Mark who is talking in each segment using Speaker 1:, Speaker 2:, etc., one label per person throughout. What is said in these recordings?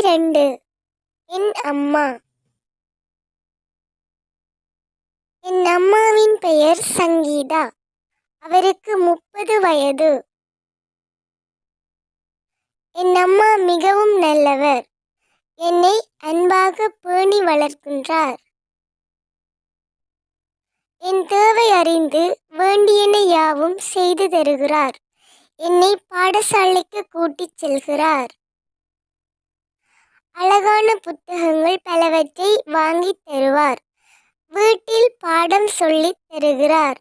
Speaker 1: ரெண்டு என் அம்மா. என் அம்மாவின் பெயர் சங்கீதா. அவருக்கு முப்பது வயது. என் அம்மா மிகவும் நல்லவர். என்னை அன்பாக பேணி வளர்க்கின்றார். என் தேவை அறிந்து வேண்டியன யாவும் செய்து தருகிறார். என்னை பாடசாலைக்கு கூட்டிச் செல்கிறார். அழகான புத்தகங்கள் பலவற்றை வாங்கித் தருவார். வீட்டில் பாடம் சொல்லித் தருகிறார்.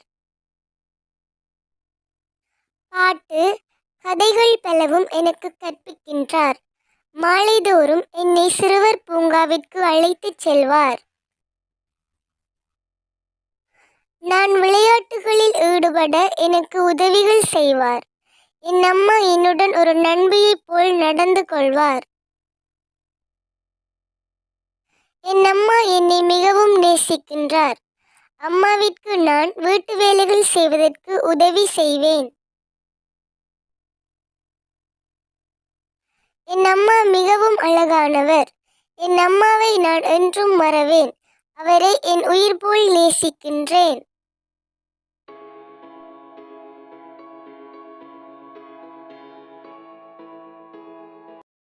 Speaker 1: பாட்டு கதைகள் பலவும் எனக்கு கற்பிக்கின்றார். மாலைதோறும் என்னை சிறுவர் பூங்காவிற்கு அழைத்துச் செல்வார். நான் விளையாட்டுகளில் ஈடுபட எனக்கு உதவிகள் செய்வார். என் அம்மா என்னுடன் ஒரு நண்பியைப் போல் நடந்து கொள்வார் என் அம்மா என்னை மிகவும் நேசிக்கின்றார். அம்மாவிற்கு நான் வீட்டு வேலைகள் செய்வதற்கு உதவி செய்வேன். என் அம்மா மிகவும் அழகானவர். என் அம்மாவை நான் என்றும் மறவேன். அவரை என் உயிர் போல் நேசிக்கின்றேன்.